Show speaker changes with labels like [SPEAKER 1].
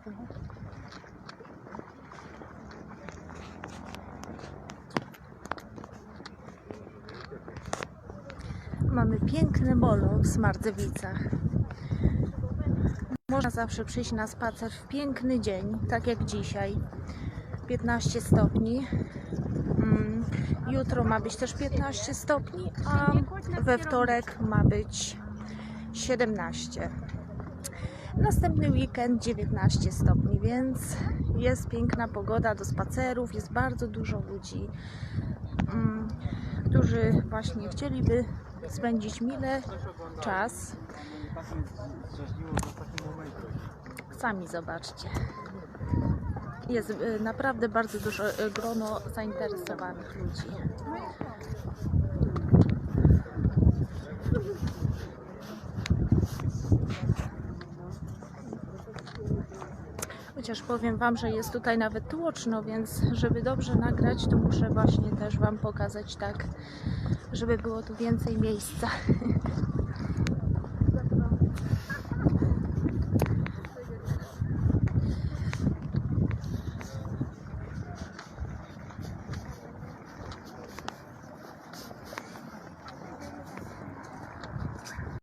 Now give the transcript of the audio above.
[SPEAKER 1] trochę. Mamy piękny molo w Smartowicach. Można zawsze przyjść na spacer w piękny dzień, tak jak dzisiaj. 15 stopni. Mm, jutro ma być też 15 stopni, a we wtorek ma być 17. Następny weekend 19 stopni, więc jest piękna pogoda do spacerów, jest bardzo dużo ludzi, mm, którzy właśnie chcieliby spędzić mile czas. Sami zobaczcie. Jest y, naprawdę bardzo dużo y, grono zainteresowanych ludzi. Chociaż powiem Wam, że jest tutaj nawet tłoczno, więc żeby dobrze nagrać, to muszę właśnie też Wam pokazać tak, żeby było tu więcej miejsca.